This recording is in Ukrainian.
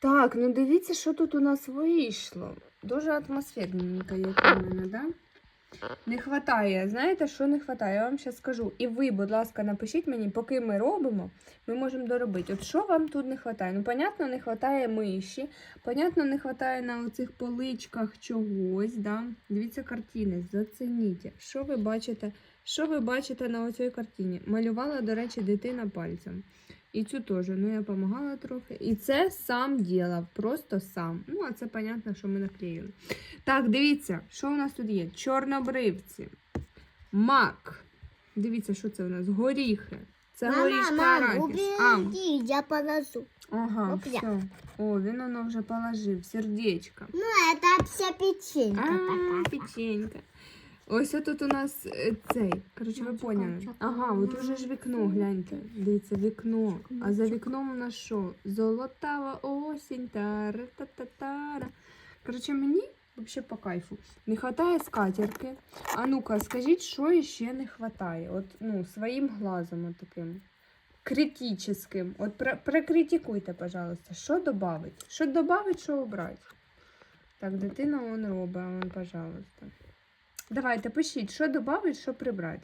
Так, ну дивіться, що тут у нас вийшло. Дуже атмосферненько, як у мене, да? Не хватає. Знаєте, що не хватає? Я вам зараз скажу. І ви, будь ласка, напишіть мені, поки ми робимо, ми можемо доробити. От що вам тут не хватає? Ну, понятно, не хватає миші, понятно, не хватає на оцих поличках чогось, да? Дивіться картини, зацініть. Що ви бачите? Що ви бачите на оцій картині? Малювала, до речі, дитина пальцем. І цю теж, ну я допомагала трохи. І це сам ділав, просто сам. Ну, а це понятно, що ми наклеїли. Так, дивіться, що у нас тут є? Чорнобривці, мак. Дивіться, що це у нас? Горіхи. Це горішки Мама, мам. Я положу. ага, все. О, він воно вже положив. Сердечко. Ну, это вся печенька А, такая. печенька. Ось тут у нас е, цей. Коротше, ви поняли. Ага, от уже ж вікно, гляньте. Дивіться, вікно. А за вікном у нас що? Золотава осінь. Тара-та-та-тара. Коротше, мені взагалі по кайфу. Не вистачає скатерки. А ну-ка, скажіть, що ще не вистачає? От, ну, своїм глазом от таким. Критическим. От прокритикуйте, пожалуйста, що додати? Що додати, що обрати? Так, дитина он робить, он, пожалуйста. Давайте пишіть, що додати, що прибрати.